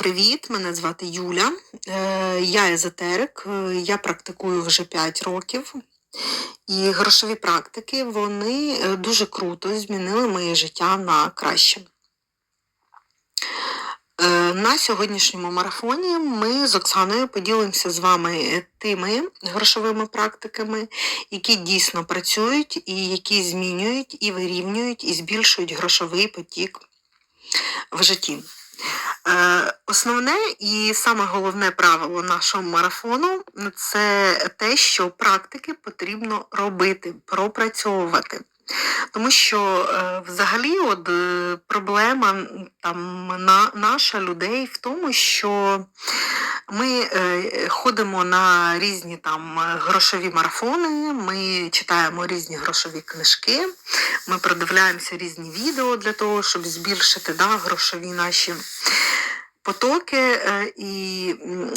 Привіт, мене звати Юля. Е, Я езотерик, е, я практикую вже 5 років. І грошові практики вони е, дуже круто змінили моє життя на краще. На сьогоднішньому марафоні ми з Оксаною поділимося з вами тими грошовими практиками, які дійсно працюють, і які змінюють, і вирівнюють, і збільшують грошовий потік в житті. Е, Основне і саме головне правило нашого марафону це те, що практики потрібно робити, пропрацьовувати. Тому що е, взагалі от, е, проблема там, на, наша людей в тому, що ми е, ходимо на різні там грошові марафони, ми читаємо різні грошові книжки, ми продивляємося різні відео для того, щоб збільшити да, грошові наші потоки е, і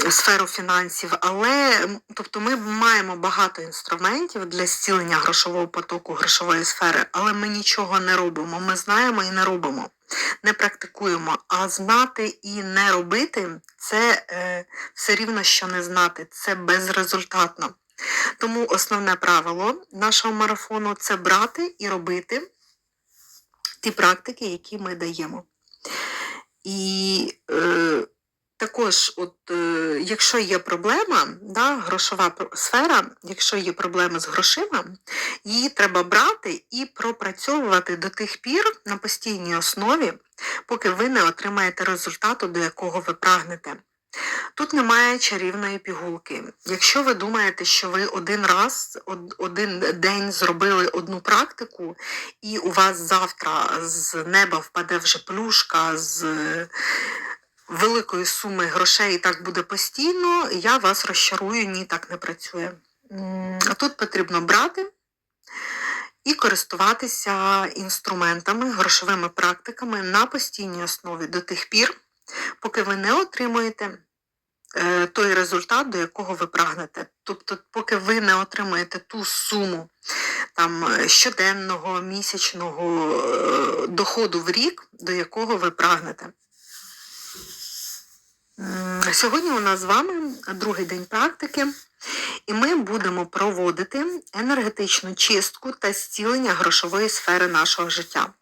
сферу фінансів, але тобто ми маємо багато інструментів для зцілення грошового потоку, грошової сфери, але ми нічого не робимо. Ми знаємо і не робимо, не практикуємо. А знати і не робити це е, все рівно, що не знати, це безрезультатно. Тому основне правило нашого марафону це брати і робити ті практики, які ми даємо. І е, також, от, е, якщо є проблема, да, грошова сфера, якщо є проблеми з грошима, її треба брати і пропрацьовувати до тих пір на постійній основі, поки ви не отримаєте результату, до якого ви прагнете. Тут немає чарівної пігулки. Якщо ви думаєте, що ви один раз, один день зробили одну практику, і у вас завтра з неба впаде вже плюшка з великої суми грошей, і так буде постійно, я вас розчарую, ні, так не працює. А тут потрібно брати і користуватися інструментами, грошовими практиками на постійній основі до тих пір, поки ви не отримуєте е, той результат, до якого ви прагнете. Тобто, поки ви не отримаєте ту суму там, е, щоденного, місячного е, доходу в рік, до якого ви прагнете. Сьогодні у нас з вами другий день практики, і ми будемо проводити енергетичну чистку та зцілення грошової сфери нашого життя.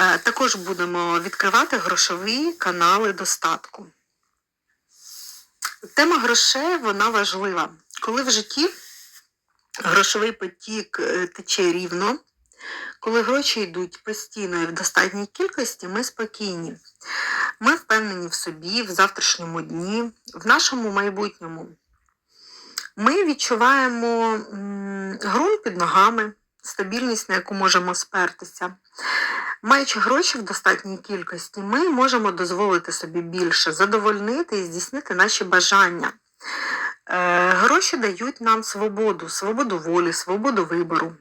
Е, Також будемо відкривати грошові канали достатку. Тема грошей вона важлива. Коли в житті грошовий потік е, тече рівно, коли гроші йдуть постійно і в достатній кількості, ми спокійні. Ми впевнені в собі, в завтрашньому дні, в нашому майбутньому. Ми відчуваємо ґрунт під ногами, стабільність, на яку можемо спертися. Маючи гроші в достатній кількості, ми можемо дозволити собі більше, задовольнити і здійснити наші бажання. Е, гроші дають нам свободу, свободу волі, свободу вибору.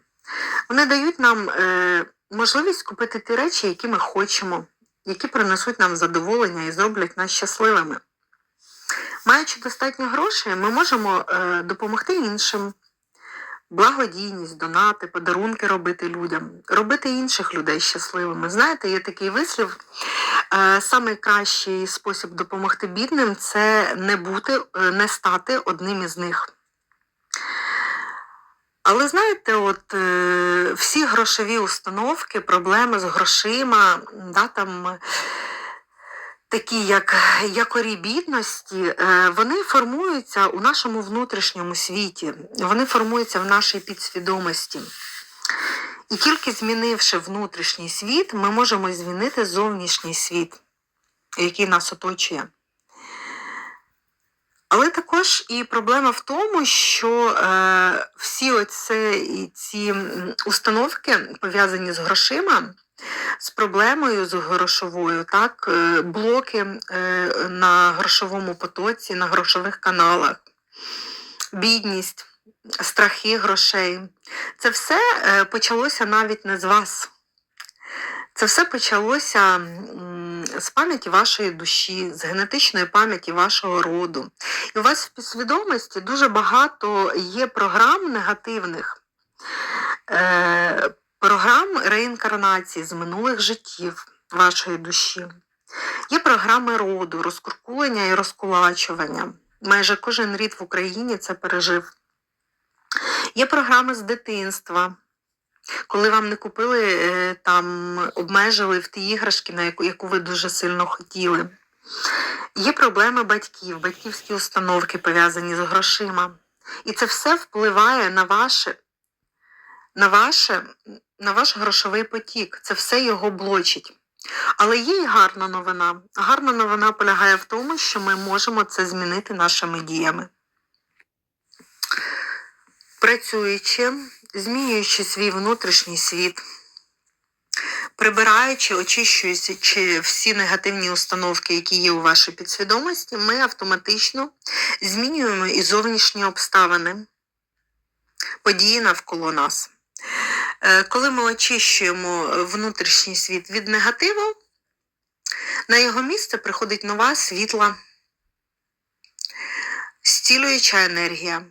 Вони дають нам е, можливість купити ті речі, які ми хочемо, які принесуть нам задоволення і зроблять нас щасливими. Маючи достатньо грошей, ми можемо е, допомогти іншим, благодійність, донати, подарунки робити людям, робити інших людей щасливими. Знаєте, є такий вислів. Е, найкращий спосіб допомогти бідним це не бути, е, не стати одним із них. Але знаєте, от е, всі грошові установки, проблеми з грошима, да, там, е, такі як якорі бідності, е, вони формуються у нашому внутрішньому світі, вони формуються в нашій підсвідомості. І тільки змінивши внутрішній світ, ми можемо змінити зовнішній світ, який нас оточує. Але також і проблема в тому, що е, всі оце, ці установки пов'язані з грошима, з проблемою з грошовою, так, е, блоки е, на грошовому потоці, на грошових каналах, бідність, страхи грошей. Це все е, почалося навіть не з вас. Це все почалося з пам'яті вашої душі, з генетичної пам'яті вашого роду. І у вас в підсвідомості дуже багато є програм негативних, е, програм реінкарнації з минулих життів вашої душі. Є програми роду, розкуркулення і розкулачування. Майже кожен рід в Україні це пережив. Є програми з дитинства, коли вам не купили, е, там обмежили в ті іграшки, на яку, яку ви дуже сильно хотіли. Є проблеми батьків, батьківські установки пов'язані з грошима. І це все впливає на ваше, на ваше, на ваш грошовий потік. Це все його блочить. Але є і гарна новина. Гарна новина полягає в тому, що ми можемо це змінити нашими діями. Працюючи, змінюючи свій внутрішній світ, прибираючи, очищуючи всі негативні установки, які є у вашій підсвідомості, ми автоматично змінюємо і зовнішні обставини, події навколо нас. Е, Коли ми очищуємо внутрішній світ від негативу, на його місце приходить нова світла, стілююча енергія,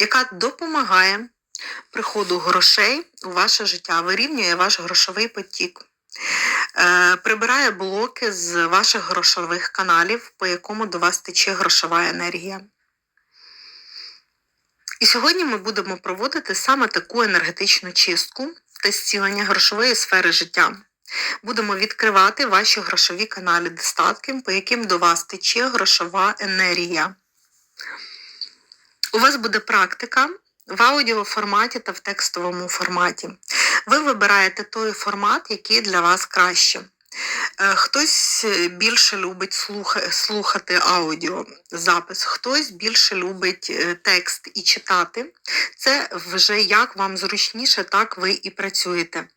яка допомагає приходу грошей у ваше життя, вирівнює ваш грошовий потік, е, прибирає блоки з ваших грошових каналів, по якому до вас тече грошова енергія. І сьогодні ми будемо проводити саме таку енергетичну чистку та зцілення грошової сфери життя. Будемо відкривати ваші грошові канали достатки, по яким до вас тече грошова енергія. У вас буде практика в аудіоформаті та в текстовому форматі. Ви вибираєте той формат, який для вас краще. Е, Хтось більше любить слуха- слухати аудіозапис, хтось більше любить е, текст і читати. Це вже як вам зручніше, так ви і працюєте.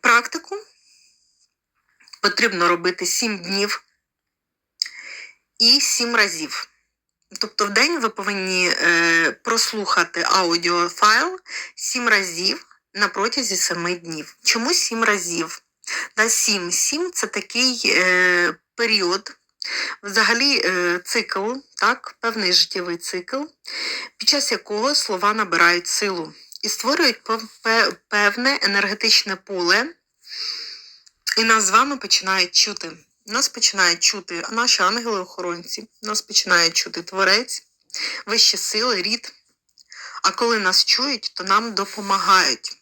Практику потрібно робити 7 днів і 7 разів. Тобто в день ви повинні е, прослухати аудіофайл 7 разів на протязі 7 днів. Чому 7 разів? Да, 7. 7 це такий е, період, взагалі е, цикл, так, певний життєвий цикл, під час якого слова набирають силу і створюють певне енергетичне поле, і нас з вами починають чути. Нас починають чути наші ангели-охоронці, нас починає чути творець, вищі сили, рід. А коли нас чують, то нам допомагають.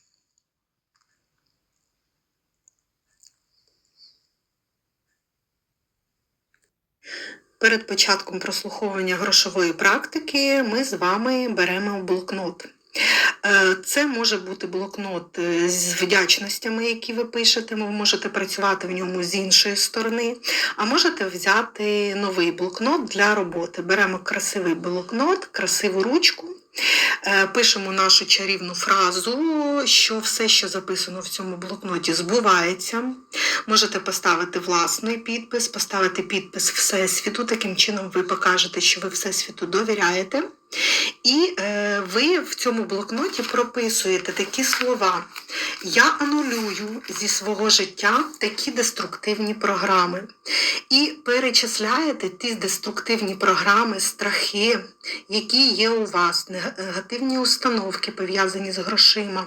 Перед початком прослуховування грошової практики ми з вами беремо блокнот. Е, Це може бути блокнот е, з вдячностями, які ви пишете. Ви можете працювати в ньому з іншої сторони, а можете взяти новий блокнот для роботи. Беремо красивий блокнот, красиву ручку. е, Пишемо нашу чарівну фразу, що все, що записано в цьому блокноті, збувається. Можете поставити власний підпис, поставити підпис Всесвіту. Таким чином ви покажете, що ви Всесвіту довіряєте. І е, ви в цьому блокноті прописуєте такі слова. Я анулюю зі свого життя такі деструктивні програми. І перечисляєте ті деструктивні програми, страхи, які є у вас, негативні установки, пов'язані з грошима.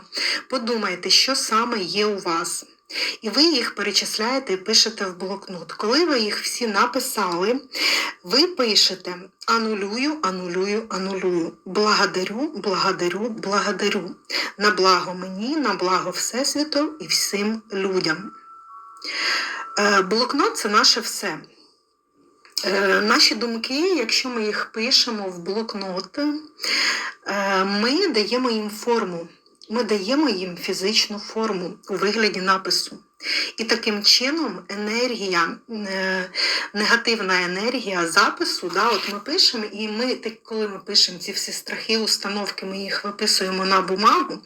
Подумайте, що саме є у вас. І ви їх перечисляєте і пишете в блокнот. Коли ви їх всі написали, ви пишете анулюю, анулюю, анулюю. Благодарю, благодарю, благодарю. На благо мені, на благо Всесвіту і всім людям. Е, Блокнот це наше все. Е, Наші думки, якщо ми їх пишемо в блокнот, е, ми даємо їм форму. Ми даємо їм фізичну форму у вигляді напису. І таким чином енергія, е, негативна енергія запису, да, от ми пишемо, і ми, коли ми пишемо ці всі страхи, установки, ми їх виписуємо на бумагу,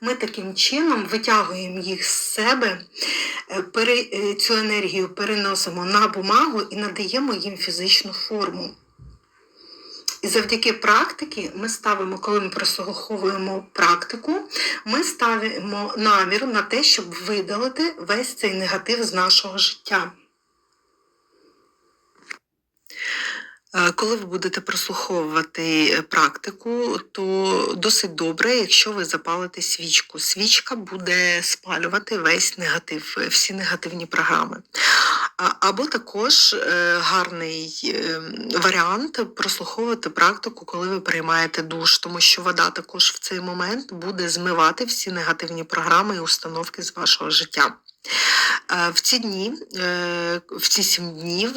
ми таким чином витягуємо їх з себе, е, е, цю енергію переносимо на бумагу і надаємо їм фізичну форму. І завдяки практиці ми ставимо, коли ми прослуховуємо практику, ми ставимо намір на те, щоб видалити весь цей негатив з нашого життя. Е, Коли ви будете прослуховувати е, практику, то досить добре, якщо ви запалите свічку. Свічка буде спалювати весь негатив, е, всі негативні програми. Або також е, гарний е, варіант прослуховувати практику, коли ви приймаєте душ, тому що вода також в цей момент буде змивати всі негативні програми і установки з вашого життя. Е, В ці дні, в ці сім днів,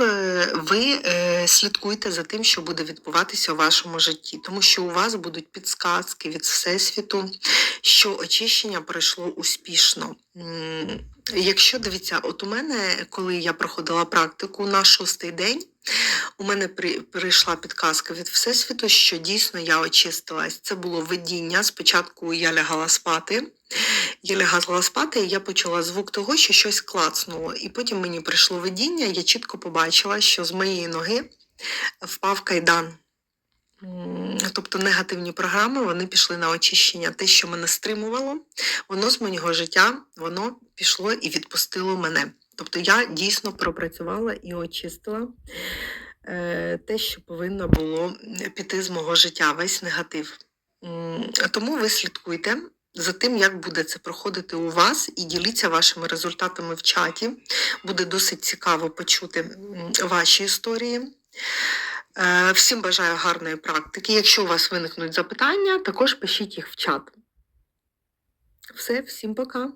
ви слідкуйте за тим, що буде відбуватися у вашому житті, тому що у вас будуть підсказки від Всесвіту, що очищення пройшло успішно. Якщо дивіться, от у мене, коли я проходила практику на шостий день, у мене при, прийшла підказка від Всесвіту, що дійсно я очистилась. Це було видіння. Спочатку я лягала спати. Я лягала спати, і я почула звук того, що щось клацнуло. І потім мені прийшло видіння, я чітко побачила, що з моєї ноги впав кайдан. Тобто негативні програми вони пішли на очищення. Те, що мене стримувало, воно з мого життя воно пішло і відпустило мене. Тобто я дійсно пропрацювала і очистила е, те, що повинно було піти з мого життя, весь негатив. Тому ви слідкуйте за тим, як буде це проходити у вас, і діліться вашими результатами в чаті. Буде досить цікаво почути ваші історії. Е, Всім бажаю гарної практики. Якщо у вас виникнуть запитання, також пишіть їх в чат. Все, всім пока.